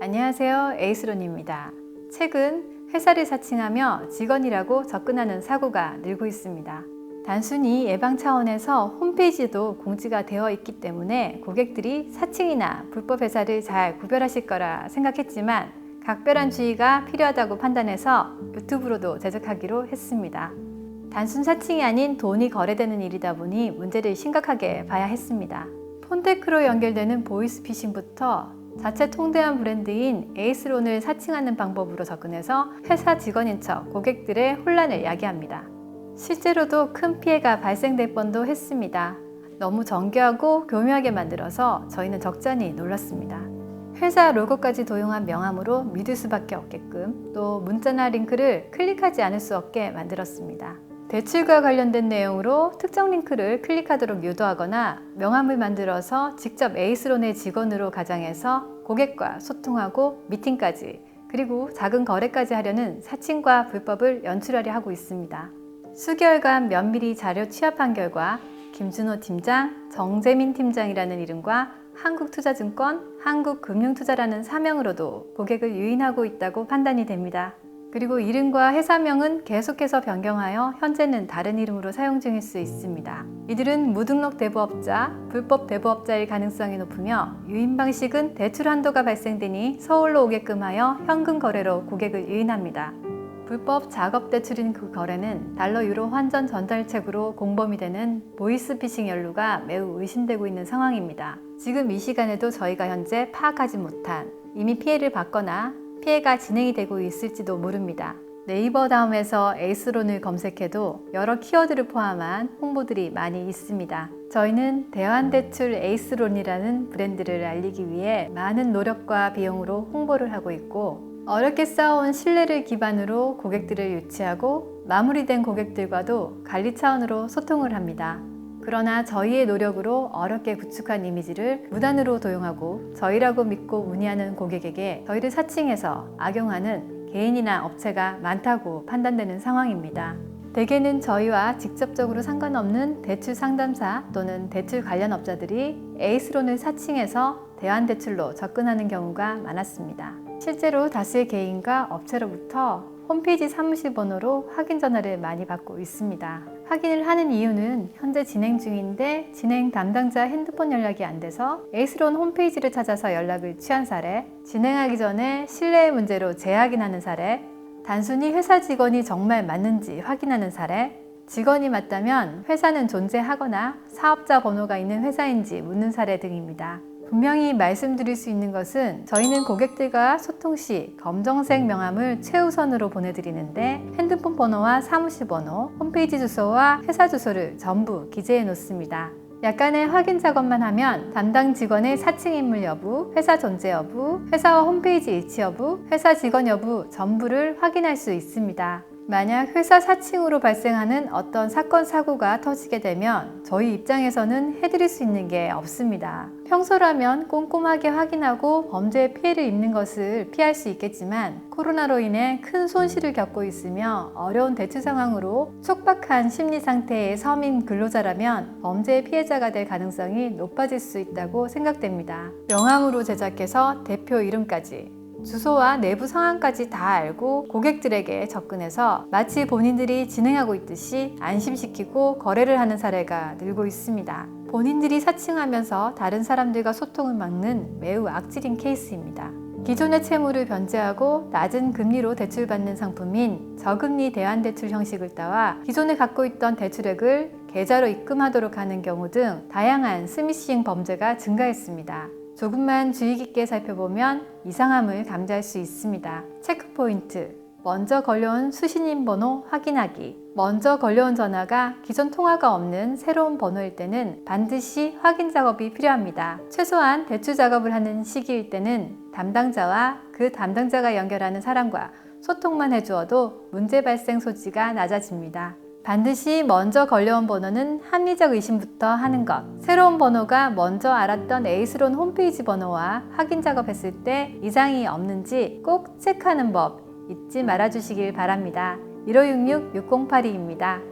안녕하세요. 에이스론입니다. 최근 회사를 사칭하며 직원이라고 접근하는 사고가 늘고 있습니다. 단순히 예방 차원에서 홈페이지도 공지가 되어 있기 때문에 고객들이 사칭이나 불법 회사를 잘 구별하실 거라 생각했지만 각별한 주의가 필요하다고 판단해서 유튜브로도 제작하기로 했습니다. 단순 사칭이 아닌 돈이 거래되는 일이다 보니 문제를 심각하게 봐야 했습니다. 폰테크로 연결되는 보이스피싱부터 자체 통대한 브랜드인 에이스론을 사칭하는 방법으로 접근해서 회사 직원인 척 고객들의 혼란을 야기합니다. 실제로도 큰 피해가 발생될 뻔도 했습니다. 너무 정교하고 교묘하게 만들어서 저희는 적잖이 놀랐습니다. 회사 로고까지 도용한 명함으로 믿을 수밖에 없게끔 또 문자나 링크를 클릭하지 않을 수 없게 만들었습니다. 대출과 관련된 내용으로 특정 링크를 클릭하도록 유도하거나 명함을 만들어서 직접 에이스론의 직원으로 가장해서 고객과 소통하고 미팅까지 그리고 작은 거래까지 하려는 사칭과 불법을 연출하려 하고 있습니다. 수개월간 면밀히 자료 취합한 결과 김준호 팀장, 정재민 팀장이라는 이름과 한국투자증권, 한국금융투자라는 사명으로도 고객을 유인하고 있다고 판단이 됩니다. 그리고 이름과 회사명은 계속해서 변경하여 현재는 다른 이름으로 사용 중일 수 있습니다. 이들은 무등록 대부업자, 불법 대부업자일 가능성이 높으며 유인 방식은 대출 한도가 발생되니 서울로 오게끔 하여 현금 거래로 고객을 유인합니다. 불법 작업 대출인 그 거래는 달러 유로 환전 전달책으로 공범이 되는 보이스피싱 연루가 매우 의심되고 있는 상황입니다. 지금 이 시간에도 저희가 현재 파악하지 못한 이미 피해를 받거나 피해가 진행이 되고 있을지도 모릅니다. 네이버 다음에서 에이스론을 검색해도 여러 키워드를 포함한 홍보들이 많이 있습니다. 저희는 대환대출 에이스론이라는 브랜드를 알리기 위해 많은 노력과 비용으로 홍보를 하고 있고 어렵게 쌓아온 신뢰를 기반으로 고객들을 유치하고 마무리된 고객들과도 관리 차원으로 소통을 합니다. 그러나 저희의 노력으로 어렵게 구축한 이미지를 무단으로 도용하고 저희라고 믿고 문의하는 고객에게 저희를 사칭해서 악용하는 개인이나 업체가 많다고 판단되는 상황입니다. 대개는 저희와 직접적으로 상관없는 대출 상담사 또는 대출 관련 업자들이 에이스론을 사칭해서 대환대출로 접근하는 경우가 많았습니다. 실제로 다수의 개인과 업체로부터 홈페이지 사무실 번호로 확인 전화를 많이 받고 있습니다. 확인을 하는 이유는 현재 진행 중인데 진행 담당자 핸드폰 연락이 안 돼서 에이스론 홈페이지를 찾아서 연락을 취한 사례, 진행하기 전에 신뢰의 문제로 재확인하는 사례, 단순히 회사 직원이 정말 맞는지 확인하는 사례, 직원이 맞다면 회사는 존재하거나 사업자 번호가 있는 회사인지 묻는 사례 등입니다. 분명히 말씀드릴 수 있는 것은 저희는 고객들과 소통 시 검정색 명함을 최우선으로 보내드리는데 핸드폰 번호와 사무실 번호, 홈페이지 주소와 회사 주소를 전부 기재해 놓습니다. 약간의 확인 작업만 하면 담당 직원의 사칭 인물 여부, 회사 존재 여부, 회사와 홈페이지 일치 여부, 회사 직원 여부 전부를 확인할 수 있습니다. 만약 회사 사칭으로 발생하는 어떤 사건, 사고가 터지게 되면 저희 입장에서는 해드릴 수 있는 게 없습니다. 평소라면 꼼꼼하게 확인하고 범죄에 피해를 입는 것을 피할 수 있겠지만 코로나로 인해 큰 손실을 겪고 있으며 어려운 대출 상황으로 촉박한 심리 상태의 서민 근로자라면 범죄의 피해자가 될 가능성이 높아질 수 있다고 생각됩니다. 명함으로 제작해서 대표 이름까지 주소와 내부 상황까지 다 알고 고객들에게 접근해서 마치 본인들이 진행하고 있듯이 안심시키고 거래를 하는 사례가 늘고 있습니다. 본인들이 사칭하면서 다른 사람들과 소통을 막는 매우 악질인 케이스입니다. 기존의 채무를 변제하고 낮은 금리로 대출받는 상품인 저금리 대환대출 형식을 따와 기존에 갖고 있던 대출액을 계좌로 입금하도록 하는 경우 등 다양한 스미싱 범죄가 증가했습니다. 조금만 주의 깊게 살펴보면 이상함을 감지할 수 있습니다. 체크 포인트. 먼저 걸려온 수신인 번호 확인하기. 먼저 걸려온 전화가 기존 통화가 없는 새로운 번호일 때는 반드시 확인 작업이 필요합니다. 최소한 대출 작업을 하는 시기일 때는 담당자와 그 담당자가 연결하는 사람과 소통만 해주어도 문제 발생 소지가 낮아집니다. 반드시 먼저 걸려온 번호는 합리적 의심부터 하는 것. 새로운 번호가 먼저 알았던 에이스론 홈페이지 번호와 확인 작업했을 때 이상이 없는지 꼭 체크하는 법 잊지 말아주시길 바랍니다. 1566-6082입니다.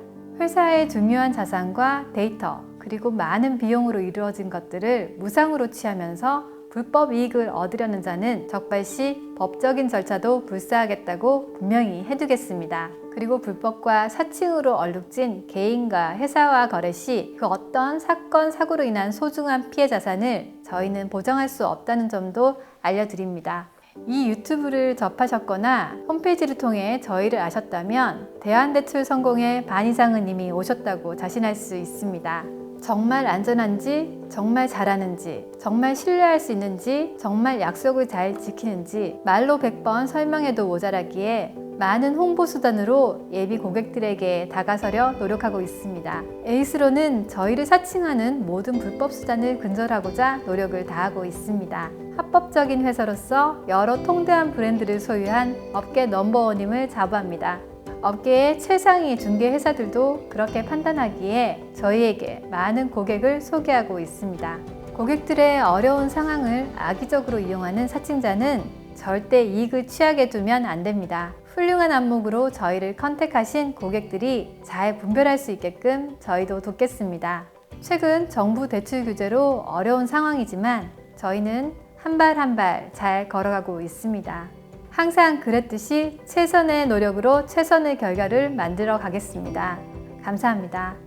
회사의 중요한 자산과 데이터, 그리고 많은 비용으로 이루어진 것들을 무상으로 취하면서 불법 이익을 얻으려는 자는 적발 시 법적인 절차도 불사하겠다고 분명히 해두겠습니다. 그리고 불법과 사칭으로 얼룩진 개인과 회사와 거래 시 그 어떤 사건, 사고로 인한 소중한 피해 자산을 저희는 보장할 수 없다는 점도 알려드립니다. 이 유튜브를 접하셨거나 홈페이지를 통해 저희를 아셨다면 대한대출 성공의 반 이상은 이미 오셨다고 자신할 수 있습니다. 정말 안전한지, 정말 잘하는지, 정말 신뢰할 수 있는지, 정말 약속을 잘 지키는지 말로 100번 설명해도 모자라기에 많은 홍보 수단으로 예비 고객들에게 다가서려 노력하고 있습니다. 에이스로는 저희를 사칭하는 모든 불법 수단을 근절하고자 노력을 다하고 있습니다. 합법적인 회사로서 여러 통대한 브랜드를 소유한 업계 넘버원임을 자부합니다. 업계의 최상위 중개 회사들도 그렇게 판단하기에 저희에게 많은 고객을 소개하고 있습니다. 고객들의 어려운 상황을 악의적으로 이용하는 사칭자는 절대 이익을 취하게 두면 안 됩니다. 훌륭한 안목으로 저희를 컨택하신 고객들이 잘 분별할 수 있게끔 저희도 돕겠습니다. 최근 정부 대출 규제로 어려운 상황이지만 저희는 한 발 한 발 잘 걸어가고 있습니다. 항상 그랬듯이 최선의 노력으로 최선의 결과를 만들어 가겠습니다. 감사합니다.